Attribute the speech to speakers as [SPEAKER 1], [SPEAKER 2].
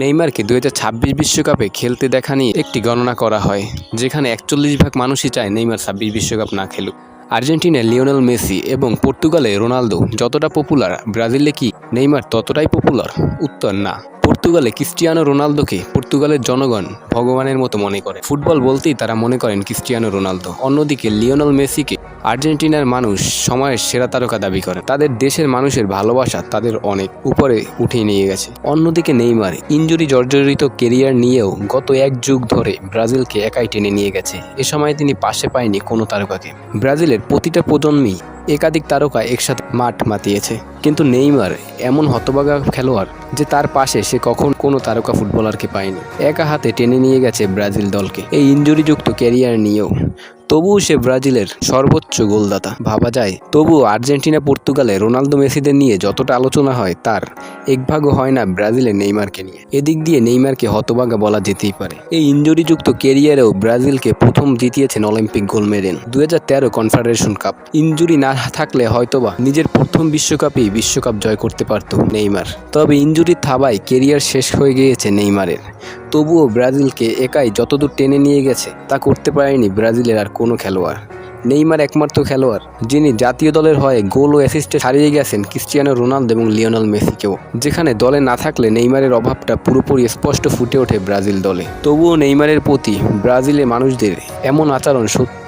[SPEAKER 1] নেইমারকে দু বিশ্বকাপে খেলতে দেখা নিয়ে একটি গণনা করা হয়, যেখানে একচল্লিশ ভাগ মানুষই চায় নেইমার ছাব্বিশ বিশ্বকাপ না খেলুক। আর্জেন্টিনায় লিওনেল মেসি এবং পর্তুগালে রোনালদো যতটা পপুলার ব্রাজিলে কি নেইমার ততটাই পপুলার উত্তর না। পর্তুগালে ক্রিস্টিয়ানো রোনালদোকে পর্তুগালের জনগণ ভগবানের মতো মনে করে। ফুটবল বলতেই তারা মনে করেন ক্রিস্টিয়ানো রোনালদো। অন্যদিকে লিওনেল মেসিকে আর্জেন্টিনার মানুষ সময়ের সেরা তারকা দাবি করে তাদের দেশের মানুষের ভালোবাসা তাদের অনেক উপরে উঠিয়ে নিয়ে গেছে। অন্যদিকে নেইমার ইঞ্জুরি জর্জরিত কেরিয়ার নিয়েও গত এক যুগ ধরে ব্রাজিলকে একাই টেনে নিয়ে গেছে। এ সময় তিনি পাশে পায়নি কোনো তারকাকে। ব্রাজিলের প্রতিটা প্রজন্মই একাধিক তারকা একসাথে মাঠ মাতিয়েছে। কিন্তু নেইমার এমন হতবাগা খেলোয়াড় যে তার পাশে সে কখন কোনো তারকা ফুটবলারকে পায়নি। একা হাতে টেনে নিয়ে গেছে ব্রাজিল দলকে। এই ইঞ্জুরিযুক্ত ক্যারিয়ার নিয়েও তবুও সে ব্রাজিলের সর্বোচ্চ গোলদাতা। ভাবা যায়, তবুও আর্জেন্টিনা পর্তুগালে রোনালদো মেসিদের নিয়ে যতটা আলোচনা হয়, তার এক ভাগও হয় না ব্রাজিলের নেইমারকে নিয়ে। এদিক দিয়ে নেইমারকে হতবাগা বলা যেতেই পারে। এই ইঞ্জুরিযুক্ত কেরিয়ারেও ব্রাজিলকে প্রথম জিতিয়েছেন অলিম্পিক গোল্ড মেডেল দু হাজার তেরো কনফেডারেশন কাপ। ইঞ্জুরি না থাকলে হয়তোবা নিজের প্রথম বিশ্বকাপেই বিশ্বকাপ জয় করতে পারত নেইমার। তবে ইঞ্জুরির থাবায় কেরিয়ার শেষ হয়ে গিয়েছে নেইমারের। তবুও ব্রাজিলকে একাই যতদূর টেনে নিয়ে গেছে, তা করতে পারেনি ব্রাজিলের আর কোনো খেলোয়াড়। নেইমার একমাত্র খেলোয়াড়, যিনি জাতীয় দলের হয়ে গোল ও অ্যাসিস্টে হারিয়ে গেছেন ক্রিস্টিয়ানো রোনালদো এবং লিওনাল মেসিকেও। যেখানে দলে না থাকলে নেইমারের অভাবটা পুরোপুরি স্পষ্ট ফুটে ওঠে ব্রাজিল দলে। তবুও নেইমারের প্রতি ব্রাজিলের মানুষদের এমন আচরণ সত্যি